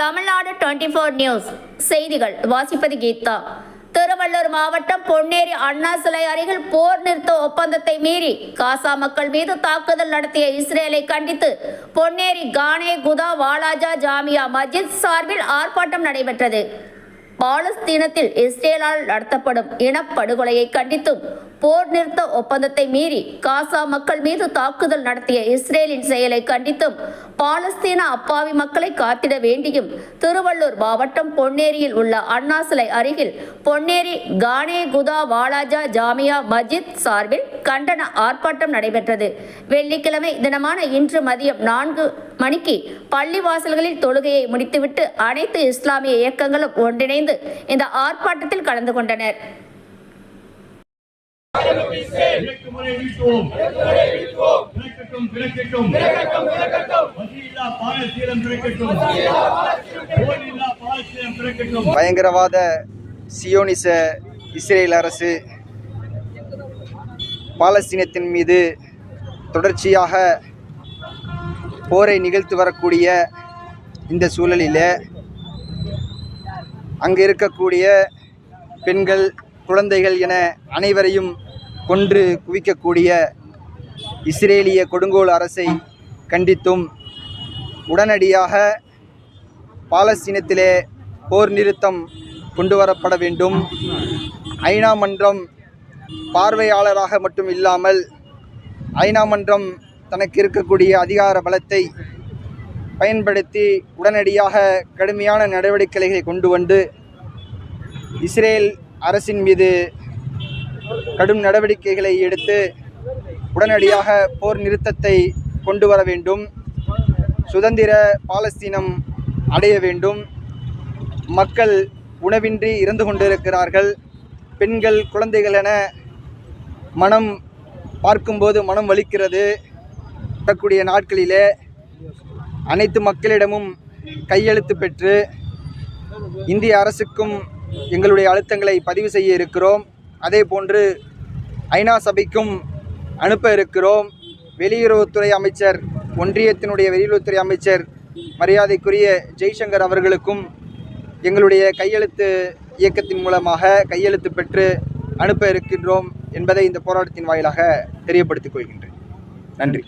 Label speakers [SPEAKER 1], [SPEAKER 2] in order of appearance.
[SPEAKER 1] Tamil Nadu twenty four news செய்திகள். வாசிப்பது கீதா. திருவள்ளூர் மாவட்டம் பொன்னேரி அண்ணா சிலை அருகில் போர் நிறுத்த ஒப்பந்தத்தை மீறி காசா மக்கள் மீது தாக்குதல் நடத்திய இஸ்ரேலை கண்டித்து பொன்னேரி கானே குதா வாலாஜா ஜாமியா மஸ்ஜித் சார்பில் ஆர்ப்பாட்டம் நடைபெற்றது. பாலஸ்தீனத்தில் இஸ்ரேலால் நடத்தப்படும் இனப்படுகொலையை கண்டித்தும் போர் நிறுத்த ஒப்பந்தத்தை மீறி காசா மக்கள் மீது தாக்குதல் நடத்திய இஸ்ரேலின் செயலை கண்டித்தும் பாலஸ்தீன அப்பாவி மக்களை காத்திட வேண்டியும் திருவள்ளூர் மாவட்டம் பொன்னேரியில் உள்ள அண்ணா சிலை அருகில் பொன்னேரி கானே குதா வாலாஜா ஜாமியா மஜித் சார்பில் கண்டன ஆர்ப்பாட்டம் நடைபெற்றது. வெள்ளிக்கிழமை தினமான இன்று மதியம் நான்கு மணிக்கு பள்ளி வாசல்களில் தொழுகையை முடித்துவிட்டு அனைத்து இஸ்லாமிய இயக்கங்களும் ஒன்றிணைந்து இந்த ஆர்ப்பாட்டத்தில் கலந்து கொண்டனர்.
[SPEAKER 2] பயங்கரவாத சியோனிச இஸ்ரேல் அரசு பாலஸ்தீனத்தின் மீது தொடர்ச்சியாக போரை நிகழ்த்து வரக்கூடிய இந்த சூழலில் அங்கு இருக்கக்கூடிய பெண்கள் குழந்தைகள் என அனைவரையும் கொன்று குவிக்கக்கூடிய இஸ்ரேலிய கொடுங்கோல் அரசை கண்டித்தும் உடனடியாக பாலஸ்தீனத்திலே போர் நிறுத்தம் கொண்டு வரப்பட வேண்டும். ஐநா மன்றம் பார்வையாளராக மட்டும் இல்லாமல் ஐநா மன்றம் தனக்கு இருக்கக்கூடிய அதிகார பலத்தை பயன்படுத்தி உடனடியாக கடுமையான நடவடிக்கைகளை கொண்டு வந்து இஸ்ரேல் அரசின் மீது கடும் நடவடிக்கைகளை எடுத்து உடனடியாக போர் நிறுத்தத்தை கொண்டு வர வேண்டும். சுதந்திர பாலஸ்தீனம் அடைய வேண்டும். மக்கள் உணவின்றி இறந்து கொண்டிருக்கிறார்கள். பெண்கள் குழந்தைகள் என மனம் பார்க்கும்போது மனம் வலிக்கிறது. வரக்கூடிய நாட்களிலே அனைத்து மக்களிடமும் கையெழுத்து பெற்று இந்திய அரசுக்கும் எங்களுடைய அழுத்தங்களை பதிவு செய்ய இருக்கிறோம். அதே போன்று ஐநா சபைக்கும் அனுப்ப இருக்கிறோம். வெளியுறவுத்துறை அமைச்சர் ஒன்றியத்தினுடைய வெளியுறவுத்துறை அமைச்சர் மரியாதைக்குரிய ஜெய்சங்கர் அவர்களுக்கும் எங்களுடைய கையெழுத்து இயக்கத்தின் மூலமாக கையெழுத்து பெற்று அனுப்ப இருக்கின்றோம் என்பதை இந்த போராட்டத்தின் வாயிலாக தெரியப்படுத்திக் கொள்கின்றேன். நன்றி.